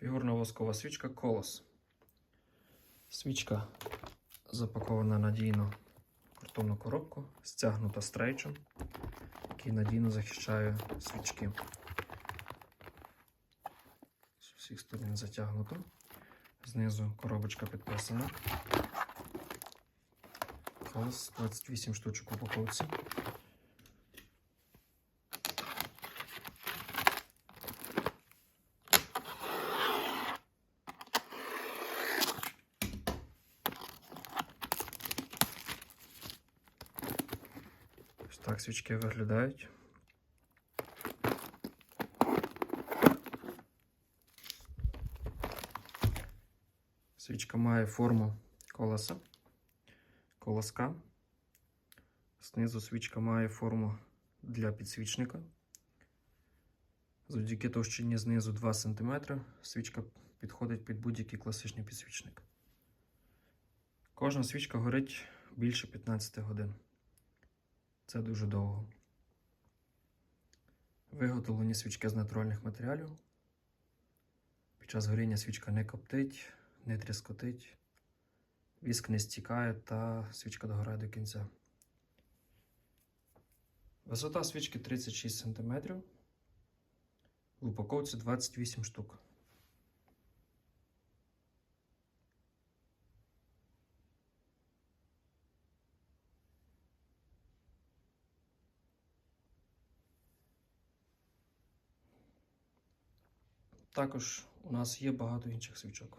Фігурна воскова свічка Колос. Свічка запакована надійно в картонну коробку, стягнута стрейчем, який надійно захищає свічки. З усіх сторін затягнуто. Знизу коробочка підписана. Колос 28 штучок упаковці. Ось так свічки виглядають. Свічка має форму колеса, колоска. Знизу свічка має форму для підсвічника. Завдяки товщині знизу 2 см свічка підходить під будь-який класичний підсвічник. Кожна свічка горить більше 15 годин. Це дуже довго. Виготовлені свічки з натуральних матеріалів. Під час горіння свічка не коптить, не тріскотить, віск не стікає та свічка догорає до кінця. Висота свічки 36 см. В упаковці 28 штук. Також у нас є багато інших свічок.